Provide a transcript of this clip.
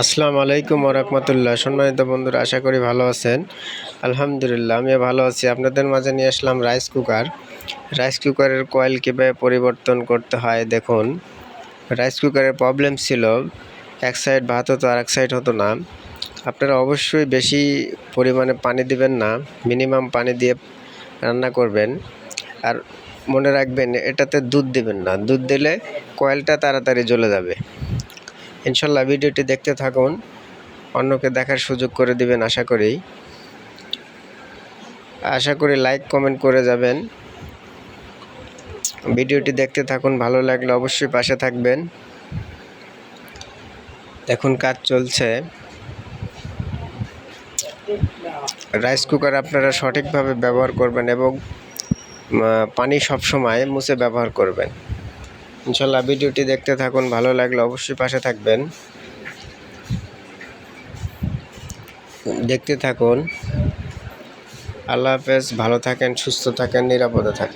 আসসালামু আলাইকুম ওরহমতুল্লাহ সম্মানিত বন্ধুরা, আশা করি ভালো আছেন। আলহামদুলিল্লাহ, আমিও ভালো আছি। আপনাদের মাঝে নিয়ে আসলাম রাইস কুকার রাইস কুকারের কয়েল কীভাবে পরিবর্তন করতে হয়, দেখুন। রাইস কুকারের প্রবলেম ছিল, এক সাইড ভাত হতো আর এক সাইড হতো না। আপনারা অবশ্যই বেশি পরিমাণে পানি দিবেন না মিনিমাম পানি দিয়ে রান্না করবেন। আর মনে রাখবেন, এটাতে দুধ দিবেন না। দুধ দিলে কয়েলটা তাড়াতাড়ি জ্বলে যাবে। ইনশাল্লাহ ভিডিওটি দেখতে থাকুন। অন্যকে দেখার সুযোগ করে দিবেন আশা করি। আশা করি লাইক, কমেন্ট করে যাবেন। ভিডিওটি দেখতে থাকুন, ভালো লাগলে অবশ্যই পাশে থাকবেন। এখন কাজ চলছে। রাইস কুকার আপনারা সঠিকভাবে ব্যবহার করবেন এবং পানি সবসময় মুছে ব্যবহার করবেন। ইনশাল্লাহ ভিডিওটি দেখতে থাকুন, ভালো লাগলে অবশ্যই পাশে থাকবেন। দেখতে থাকুন। আল্লাহ হাফেজ, ভালো থাকেন, সুস্থ থাকেন, নিরাপদে থাকেন।